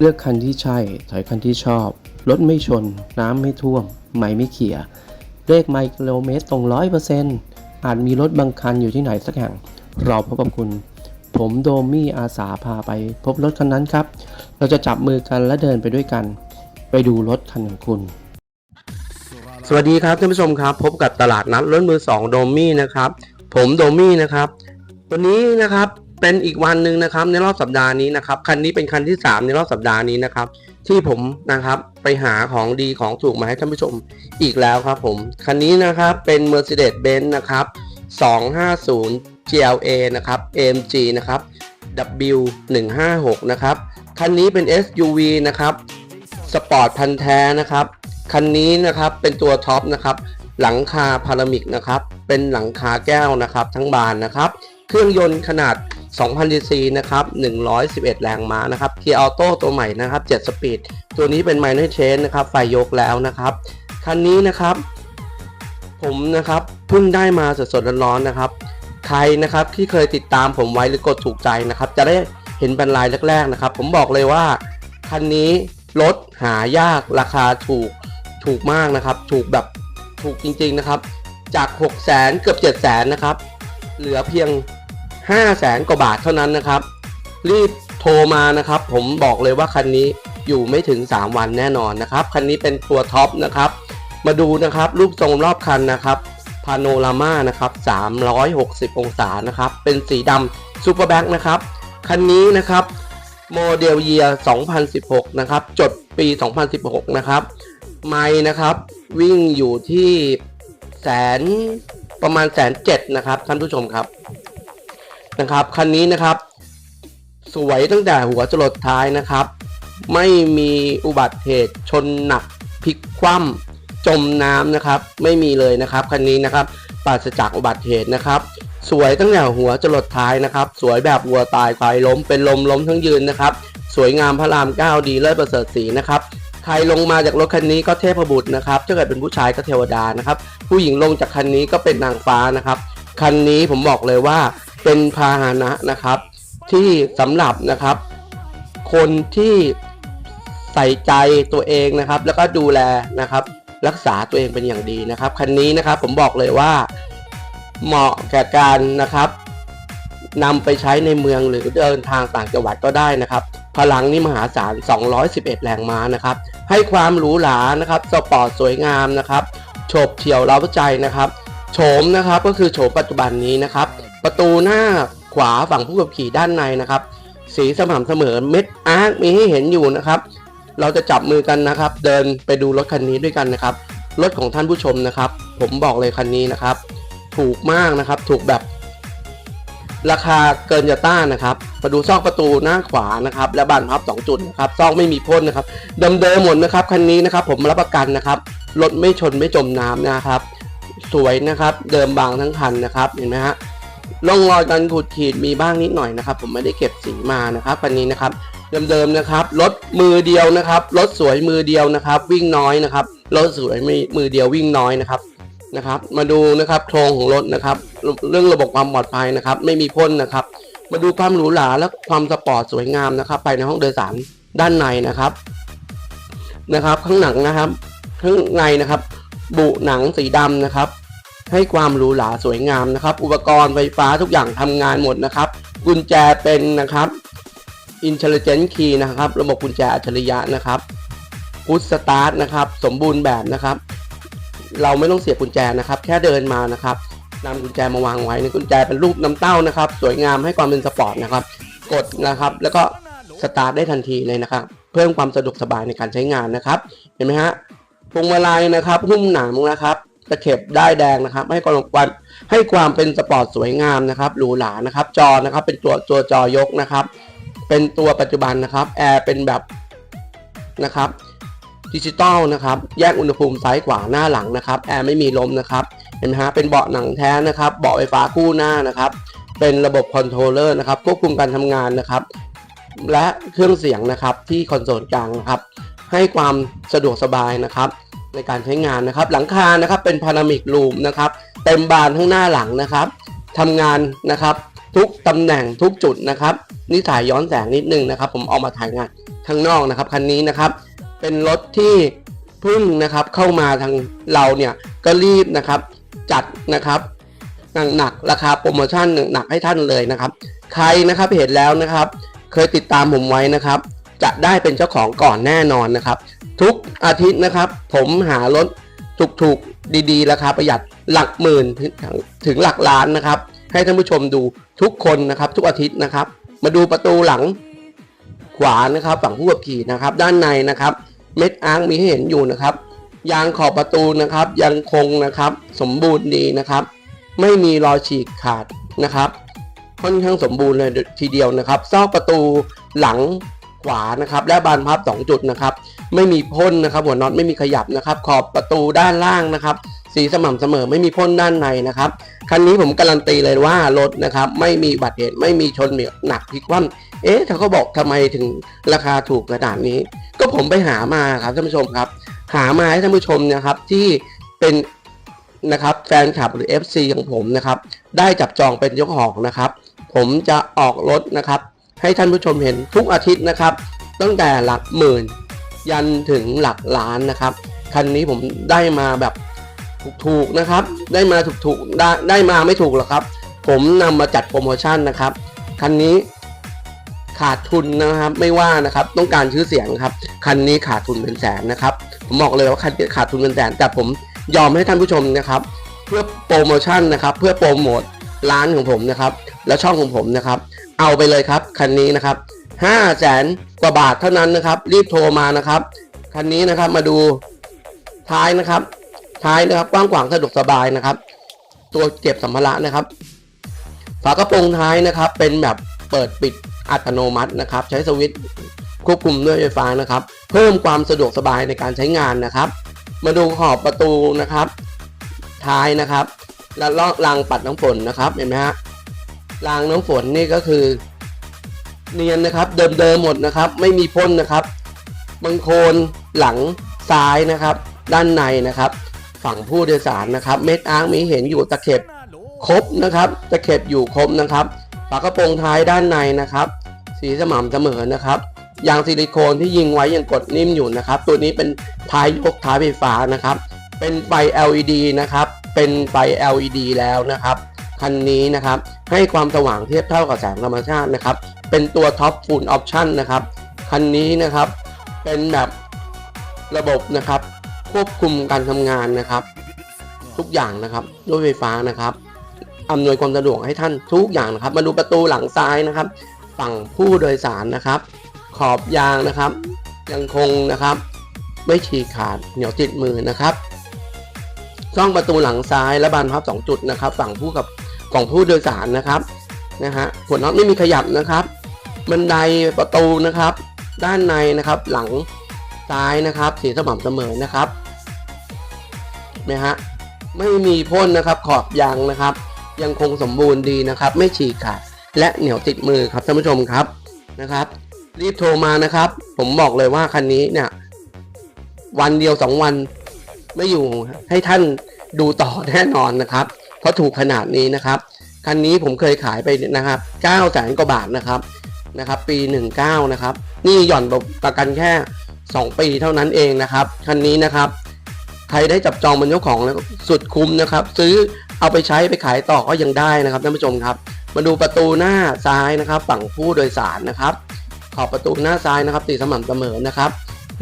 เลือกคันที่ใช่ ถอยคันที่ชอบ รถไม่ชน น้ำไม่ท่วม ไม่ไม่เขี่ย เลขไมล์กิโลเมตรตรงร้อยเปอร์เซ็นต์อาจมีรถบางคันอยู่ที่ไหนสักแห่ง เราพบกับคุณ ผมโดมี่อาสาพาไป พบรถคันนั้นครับ เราจะจับมือกันและเดินไปด้วยกัน ไปดูรถคันของคุณ สวัสดีครับท่านผู้ชมครับ พบกับตลาดนัดรถมือสองโดมี่นะครับ ผมโดมี่นะครับ วันนี้นะครับ เป็นอีกวันหนึ่งนะครับในรอบสัปดาห์นี้นะครับคันนี้เป็นคันที่ 3 ในรอบสัปดาห์นี้นะครับที่ผมนะครับไปหาของดีของถูกมาให้ท่านผู้ชมอีกแล้วครับผมคันนี้นะครับเป็น Mercedes-Benz นะครับ250 GLA นะครับ AMG นะครับ W156 นะครับคันนี้เป็น SUV นะครับสปอร์ตพันธ์แท้นะครับคันนี้นะครับเป็นตัวท็อปนะครับหลังคาพารามิกนะครับเป็นหลังคาแก้วนะครับทั้งบานนะครับ เครื่องยนต์ขนาด 2,000 cc นะครับ 111 แรงม้านะครับเกียร์ออโต้ตัวใหม่นะครับ 7 สปีด ตัวนี้เป็น minor change นะครับ ไฟยกแล้วนะครับ คันนี้นะครับ ผมนะครับเพิ่งได้มาสดๆร้อนๆนะครับ ใครนะครับที่เคยติดตามผมไว้หรือกดถูกใจนะครับ จะได้เห็นเป็นลายแรกๆนะครับ ผมบอกเลยว่า คันนี้รถหายากราคาถูกถูกมากนะครับ ถูกแบบถูกจริงๆนะครับ จาก 6 0 0แสนเกือบ 7 0 0แสนนะครับ เหลือเพียง 5 0 0แสนกว่าบาทเท่านั้นนะครับ รีบโทรมานะครับ ผมบอกเลยว่าคันนี้อยู่ไม่ถึง 3 วันแน่นอนนะครับ คันนี้เป็นตัวท็อปนะครับ มาดูนะครับรูปทรงรอบคันนะครับพาโนรามานะครับ360 องศานะครับ เป็นสีดำซูเปอร์แบ็คนะครับ คันนี้นะครับโมเดลเยียร์2016 นะครับ จดปี 2016 นะครับ ไมล์นะครับ วิ่งอยู่ที่แสนประมาณแสนเจ็ดนะครับ ท่านผู้ชมครับ นะครับ คันนี้นะครับ สวยตั้งแต่หัวจรดท้ายนะครับ ไม่มีอุบัติเหตุชนหนักพลิกคว่ำจมน้ำนะครับ ไม่มีเลยนะครับคันนี้นะครับปราศจากอุบัติเหตุนะครับ สวยตั้งแต่หัวจรดท้ายนะครับ สวยแบบวัวตายควายล้มเป็นลมล้มทั้งยืนนะครับ สวยงามพระรามเก้าดีเลิศประเสริฐศรีนะครับใครลงมาจากรถคันนี้ก็เทพบุตรนะครับถ้าเกิดเป็นผู้ชายก็เทวดานะครับ ผู้หญิงลงจากคันนี้ก็เป็นนางฟ้านะครับ คันนี้ผมบอกเลยว่า เป็นพาหนะนะครับ ที่สำหรับนะครับ คนที่ใส่ใจตัวเองนะครับ แล้วก็ดูแลนะครับ รักษาตัวเองเป็นอย่างดีนะครับ คันนี้นะครับผมบอกเลยว่าเหมาะแก่การนะครับนำไปใช้ในเมืองหรือเดินทางต่างจังหวัดก็ได้นะครับ พลังนี่มหาศาล 211 แรงม้านะครับ ให้ความหรูหรานะครับ สปอร์ตสวยงามนะครับโฉบเฉี่ยวเร้าใจนะครับ โฉมนะครับก็คือโฉมปัจจุบันนี้นะครับ ประตูหน้าขวาฝั่งผู้ขับขี่ด้านในนะครับ สีสม่ำเสมอเม็ดอาร์คมีให้เห็นอยู่นะครับ เราจะจับมือกันนะครับ เดินไปดูรถคันนี้ด้วยกันนะครับ รถของท่านผู้ชมนะครับ ผมบอกเลยคันนี้นะครับ ถูกมากนะครับ ถูกแบบ ราคาเกินจะต้านนะครับมาดูซอกประตูหน้าขวานะครับ และบานพับ2จุดนะครับซอกไม่มีพ่นนะครับเดิมๆหมดนะครับคันนี้นะครับ ผมรับประกันนะครับรถไม่ชนไม่จมน้ำนะครับ สวยนะครับ เดิมบางทั้งคันนะครับเห็นไหมฮะ ร่องรอยการขูดขีดมีบ้างนิดหน่อยนะครับ ผมไม่ได้เก็บสีมานะครับคันนี้นะครับเดิมๆนะครับรถมือเดียวนะครับรถสวยมือเดียวนะครับ วิ่งน้อยนะครับรถสวยมือเดียววิ่งน้อยนะครับนะครับ มาดูนะครับโครงของรถนะครับ เรื่องระบบความปลอดภัยนะครับ ไม่มีพ่นนะครับ มาดูความหรูหราและความสปอร์ตสวยงามนะครับภายในห้องโดยสารด้านในนะครับนะครับ ข้างหนังนะครับ ข้างในนะครับ บุหนังสีดำนะครับ ให้ความหรูหราสวยงามนะครับ อุปกรณ์ไฟฟ้าทุกอย่างทำงานหมดนะครับ กุญแจเป็นนะครับ Intelligent Key นะครับ ระบบกุญแจอัจฉริยะนะครับพุชสตาร์ทนะครับสมบูรณ์แบบนะครับ เราไม่ต้องเสียบกุญแจนะครับ แค่เดินมานะครับนำกุญแจมาวางไว้ในกุญแจเป็นรูปน้ำเต้านะครับ สวยงามให้ความเป็นสปอร์ตนะครับ กดนะครับ แล้วก็สตาร์ทได้ทันทีเลยนะครับ เพิ่มความสะดวกสบายในการใช้งานนะครับ เห็นไหมฮะพวงมาลัยนะครับหุ้มหนังนะครับ ตะเข็บได้ายแดงนะครับ ให้ความวามให้ความเป็นสปอร์ตสวยงามนะครับหรูหรานะครับ จอนะครับเป็นตัวตัวจอยกนะครับ เป็นตัวปัจจุบันนะครับแอร์เป็นแบบนะครับดิจิตอลนะครับแยกอุณหภูมิซ้ายขวาหน้าหลังนะครับแอร์ไม่มีลมนะครับเห็นไหมฮะเป็นเบาะหนังแท้นะครับ เบาะไฟฟ้าคู่หน้านะครับ เป็นระบบคอนโทรลเลอร์นะครับควบคุมการทำงานนะครับ และเครื่องเสียงนะครับที่คอนโซลกลางนะครับ ให้ความสะดวกสบายนะครับ ในการใช้งานนะครับ หลังคานะครับเป็นพารามิกลูมนะครับ เต็มบานทั้งหน้าหลังนะครับทำงานนะครับทุกตำแหน่งทุกจุดนะครับ นี่ถ่ายย้อนแสงนิดนึงนะครับ ผมเอามาถ่ายงานข้างนอกนะครับคันนี้นะครับ เป็นรถที่เพึ่งนะครับเข้ามาทางเราเนี่ยก็รีบนะครับ จัดนะครับหนักๆราคาโปรโมชั่นหนักๆให้ท่านเลยนะครับ ใครนะครับเห็นแล้วนะครับ เคยติดตามผมไว้นะครับ จะได้เป็นเจ้าของก่อนแน่นอนนะครับ ทุก อาทิตย์นะครับ ผมหารถถูกๆดีๆราคาประหยัดหลักหมื่นถึงหลักล้านนะครับ ให้ท่านผู้ชมดูทุกคนนะครับ ทุกอาทิตย์นะครับ มาดูประตูหลังขวานะครับฝั่งผู้ขับขี่นะครับ ด้านในนะครับ เม็ดอ้างมีให้เห็นอยู่นะครับ ยางขอบประตูนะครับ ยังคงนะครับ สมบูรณ์ดีนะครับ ไม่มีรอยฉีกขาดนะครับค่อนข้างสมบูรณ์เลยทีเดียวนะครับซอกประตูหลังขวานะครับ และบานพับสองจุดนะครับ ไม่มีพ่นนะครับ หัวน็อตไม่มีขยับนะครับ ขอบประตูด้านล่างนะครับ สีสม่ำเสมอไม่มีพ่นด้านในนะครับคันนี้ผมการันตีเลยว่ารถนะครับไม่มีบัตรเหตุไม่มีชนเหนียวหนักพลิกคว่ำเอ๊ะเขาก็บอกทำไมถึงราคาถูกขนาดนี้ ก็ผมไปหามาครับท่านผู้ชมครับ หามาให้ท่านผู้ชมนะครับที่เป็นนะครับแฟนคลับหรือ FC ของผมนะครับได้จับจองเป็นเจ้าของนะครับ ผมจะออกรถนะครับ ให้ท่านผู้ชมเห็นทุกอาทิตย์นะครับ ตั้งแต่หลักหมื่น ยันถึงหลักล้านนะครับ คันนี้ผมได้มาแบบถูกๆนะครับ ได้มาถูกๆได้ได้มาไม่ถูกหรอกครับ ผมนำมาจัดโปรโมชั่นนะครับ คันนี้ขาดทุนนะครับไม่ว่านะครับต้องการชื่อเสียงครับ คันนี้ขาดทุนเป็นแสนนะครับ ผมบอกเลยว่าคันนี้ขาดทุนเป็นแสน แต่ผมยอมให้ท่านผู้ชมนะครับ เพื่อโปรโมชั่นนะครับ เพื่อโปรโมทร้านของผมนะครับ และช่องของผมนะครับ เอาไปเลยครับคันนี้นะครับ ห้าแสนกว่าบาทเท่านั้นนะครับ รีบโทรมานะครับ คันนี้นะครับมาดูท้ายนะครับ ท้ายนะครับกว้างขวางสะดวกสบายนะครับ ตัวเก็บสัมภาระนะครับ ฝากระโปรงท้ายนะครับ เป็นแบบเปิดปิดอัตโนมัตินะครับ ใช้สวิตช์ควบคุมด้วยไฟฟ้านะครับ เพิ่มความสะดวกสบายในการใช้งานนะครับ มาดูขอบประตูนะครับ ท้ายนะครับ แล้วลอกรางปัดน้ำฝนนะครับเห็นไหมฮะรางน้ำฝนนี่ก็คือ เนียนนะครับเดิมๆหมดนะครับ ไม่มีพ่นนะครับบังโคนหลังซ้ายนะครับ ด้านในนะครับ ฝั่งผู้โดยสารนะครับ เม็ดอ้างมีเห็นอยู่ตะเข็บครบนะครับตะเข็บอยู่ครบนะครับฝากระโปรงท้ายด้านในนะครับ สีสม่ำเสมอนะครับยางซิลิโคนที่ยิงไว้ยังกดนิ่มอยู่นะครับ ตัวนี้เป็นท้ายยกท้ายไฟฟ้านะครับ เป็นไฟ LED นะครับ เป็นไฟ LED แล้วนะครับ คันนี้นะครับให้ความสว่างเทียบเท่ากับแสงธรรมชาตินะครับเป็นตัวท็อปฟูลออปชั่นนะครับคันนี้นะครับเป็นแบบระบบนะครับ ควบคุมการทำงานนะครับ ทุกอย่างนะครับด้วยไฟฟ้านะครับอำนวยความสะดวกให้ท่านทุกอย่างนะครับ มาดูประตูหลังซ้ายนะครับ ฝั่งผู้โดยสารนะครับ ขอบยางนะครับ ยังคงนะครับ ไม่ฉีกขาดเหนียวติดมือนะครับช่องประตูหลังซ้ายและบานพับสองจุดนะครับ ฝั่งผู้กับ ฝั่งผู้โดยสารนะครับนะฮะหัวน็อตไม่มีขยับนะครับ บันไดประตูนะครับ ด้านในนะครับ หลังซ้ายนะครับ สีสม่ำเสมอนะครับเห็นะฮะไม่มีพ่นนะครับขอบยางนะครับ ยังคงสมบูรณ์ดีนะครับ ไม่ฉีกขาดและเหนียวติดมือครับท่านผู้ชมครับนะครับ รีบโทรมานะครับ ผมบอกเลยว่าคันนี้เนี่ย วันเดียวสองวันไม่อยู่ให้ท่านดูต่อแน่นอนนะครับ ราะถูกขนาดนี้นะครับคันนี้ผมเคยขายไปนะครับ9แสนกว่าบาทนะครับนะครับ ปี 19 นะครับ นี่หย่อนประกันแค่ 2 ปีเท่านั้นเองนะครับคันนี้นะครับ ใครได้จับจองเป็นเจ้าของแล้วสุดคุ้มนะครับ ซื้อเอาไปใช้ไปขายต่อก็ยังได้นะครับท่านผู้ชมครับ มาดูประตูหน้าซ้ายนะครับ ฝั่งผู้โดยสารนะครับ ขอบประตูหน้าซ้ายนะครับตีสม่ำเสมอนะครับ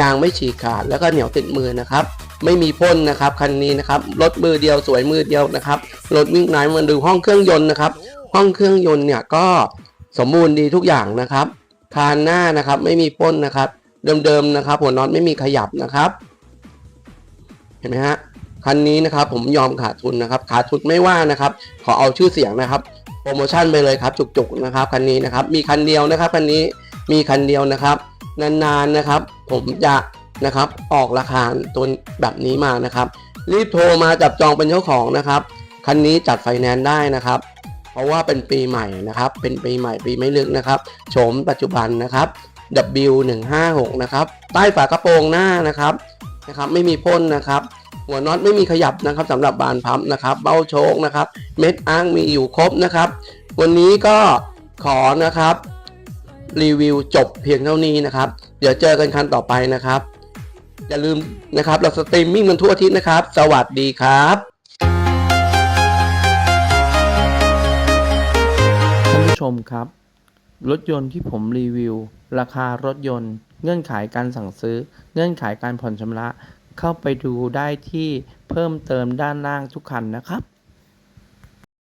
ยางไม่ฉีกขาดแล้วก็เหนียวติดมือนะครับ ไม่มีพ่นนะครับคันนี้นะครับรถมือเดียวสวยมือเดียวนะครับรถวิ่งไหนมาดูห้องเครื่องยนต์นะครับห้องเครื่องยนต์เนี่ยก็สมบูรณ์ดีทุกอย่างนะครับคานหน้านะครับไม่มีพ่นนะครับ เดิมๆนะครับ หัวน็อตไม่มีขยับนะครับ เห็นไหมฮะคันนี้นะครับผมยอมขาดทุนนะครับ ขาดทุนไม่ว่านะครับ ขอเอาชื่อเสียงนะครับ โปรโมชั่นไปเลยครับ จุกๆนะครับคันนี้นะครับ มีคันเดียวนะครับคันนี้มีคันเดียวนะครับ นานๆนะครับ ผมจะ นะครับ ออกราคาตัวแบบนี้มานะครับ รีบโทรมาจับจองเป็นเจ้าของนะครับคันนี้จัดไฟแนนซ์ได้นะครับ เพราะว่าเป็นปีใหม่นะครับ เป็นปีใหม่ปีไม่ลึกนะครับโฉมปัจจุบันนะครับ W156 นะครับ ใต้ฝากระโปรงหน้านะครับนะครับ ไม่มีพ่นนะครับ หัวน็อตไม่มีขยับนะครับสำหรับบานพับนะครับ เบ้าโชคนะครับ เม็ดอ้างมีอยู่ครบนะครับ วันนี้ก็ขอนะครับรีวิวจบเพียงเท่านี้นะครับ เดี๋ยวเจอกันคันต่อไปนะครับ อย่าลืมนะครับ เราสตรีมมิ่งกันทั่วอาทิตย์นะครับ สวัสดีครับท่านผู้ชมครับ รถยนต์ที่ผมรีวิว ราคารถยนต์ เงื่อนไขการสั่งซื้อ เงื่อนไขการผ่อนชำระ เข้าไปดูได้ที่เพิ่มเติมด้านล่างทุกคันนะครับ